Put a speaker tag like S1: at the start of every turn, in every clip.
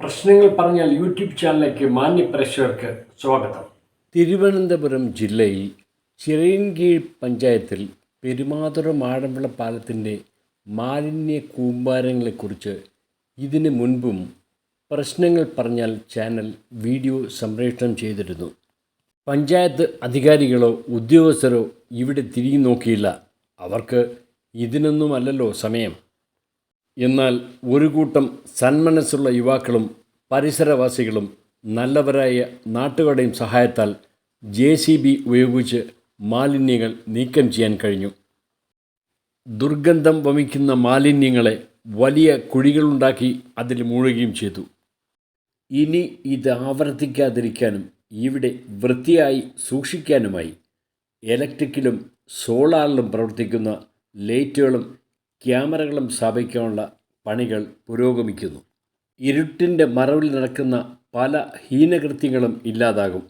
S1: പ്രശ്നങ്ങൾ പറഞ്ഞാൽ യൂട്യൂബ് ചാനലിലേക്ക് മാന്യ പ്രേക്ഷകർക്ക് സ്വാഗതം. തിരുവനന്തപുരം ജില്ലയിൽ ചിറയൻകീഴ് പഞ്ചായത്തിൽ പെരുമാതുറ മാടമ്പിള പാലത്തിന്റെ മാലിന്യ കൂമ്പാരങ്ങളെക്കുറിച്ച് ഇതിന് മുൻപും പ്രശ്നങ്ങൾ പറഞ്ഞാൽ ചാനൽ വീഡിയോ സംപ്രേഷണം ചെയ്തിരുന്നു. പഞ്ചായത്ത് അധികാരികളോ ഉദ്യോഗസ്ഥരോ ഇവിടെ തിരിഞ്ഞു നോക്കിയില്ല. അവർക്ക് ഇതിനൊന്നുമല്ലല്ലോ സമയം. എന്നാൽ ഒരു കൂട്ടം സന്മനസ്സുള്ള യുവാക്കളും പരിസരവാസികളും നല്ലവരായ നാട്ടുകാരുടെയും സഹായത്താൽ ജെ സി ബി ഉപയോഗിച്ച് മാലിന്യങ്ങൾ നീക്കം ചെയ്യാൻ കഴിഞ്ഞു. ദുർഗന്ധം വമിക്കുന്ന മാലിന്യങ്ങളെ വലിയ കുഴികളുണ്ടാക്കി അതിൽ മൂഴുകയും ചെയ്തു. ഇനി ഇത് ആവർത്തിക്കാതിരിക്കാനും ഇവിടെ വൃത്തിയായി സൂക്ഷിക്കാനുമായി ഇലക്ട്രിക്കിലും സോളാറിലും പ്രവർത്തിക്കുന്ന ലൈറ്റുകളും ക്യാമറകളും സ്ഥാപിക്കാനുള്ള പണികൾ പുരോഗമിക്കുന്നു. ഇരുട്ടിന്റെ മറവിൽ നടക്കുന്ന പല ഹീനകൃത്യങ്ങളും ഇല്ലാതാകും.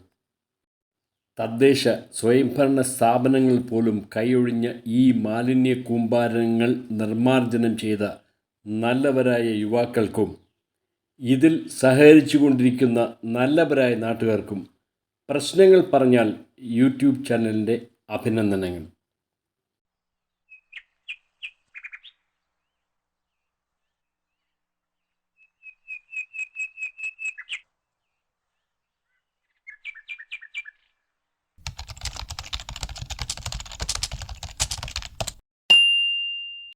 S1: തദ്ദേശ സ്വയംഭരണ സ്ഥാപനങ്ങൾ പോലും കൈയൊഴിഞ്ഞ ഈ മാലിന്യ കൂമ്പാരങ്ങൾ നിർമ്മാർജനം ചെയ്ത നല്ലവരായ യുവാക്കൾക്കും ഇതിൽ സഹകരിച്ചു കൊണ്ടിരിക്കുന്ന നല്ലവരായ നാട്ടുകാർക്കും പ്രശ്നങ്ങൾ പറഞ്ഞാൽ യൂട്യൂബ് ചാനലിന്റെ അഭിനന്ദനങ്ങൾ.